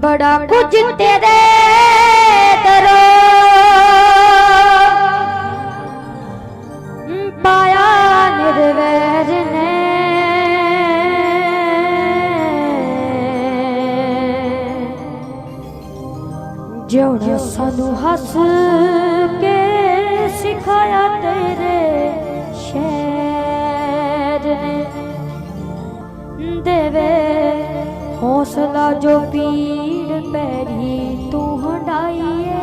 ਬੜਾ ਕੁਝ ਤੇਰੇ। ਦਰੋਂ ਪਾਇਆ ਨਿਰਵੈਰ ਨੇ। ਜਿਉਣਾ ਸਾਨੂੰ ਹੱਸ ਕੇ ਸਿਖਾਇਆ ਤੇਰੇ ਸ਼ਹਿਰ ਨੇ। ਦੇਵੇ ਹੌਸਲਾ ਜੋ ਪੀੜ ਪੈਰੀ ਤੂੰ ਹੰਡਾਈਏ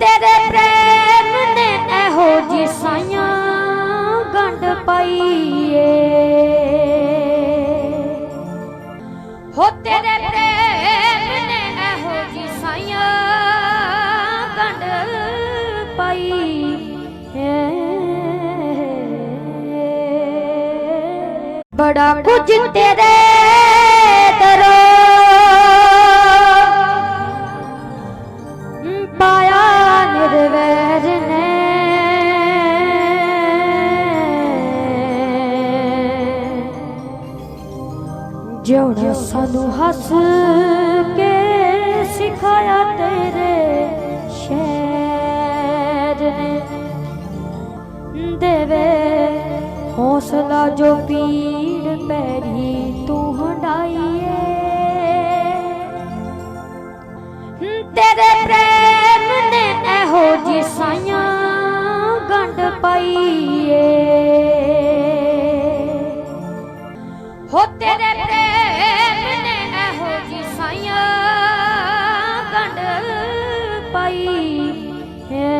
ਤੇਰੇ ਪ੍ਰੇਮ ਨੇ ਇਹੋ ਜੀ ਸਾਈਆਂ ਗੰਢ ਪਾਈਏ। ਹੋ ਤੇਰੇ ਬੜਾ ਕੁਝ ਤੇਰੇ ਦਰੋਂ ਪਾਇਆ ਨਿਰਵੈਰ ਨੇ। ਜਿਉਣਾ ਸਾਨੂੰ ਹੱਸ ਕੇ ਸਿਖਾਇਆ ਤੇਰੇ ਸ਼ਹਿਰ ਨੇ। ਦੇਵੇ ਹੌਸਲਾ ਜੋ ਪੀੜ ਪੈਰੀ ਤੂੰ ਹਟਾਈਏ ਤੇਰੇ ਪ੍ਰੇਮ ਨੇ ਇਹੋ ਜੀ ਸਾਇਆ ਗੰਢ ਪਾਈਏ। ਹੋ ਤੇਰੇ ਪ੍ਰੇਮ ਨੇ ਇਹੋ ਜੀ ਸਾਇਆ ਪਾਈ ਪਾਈਏ।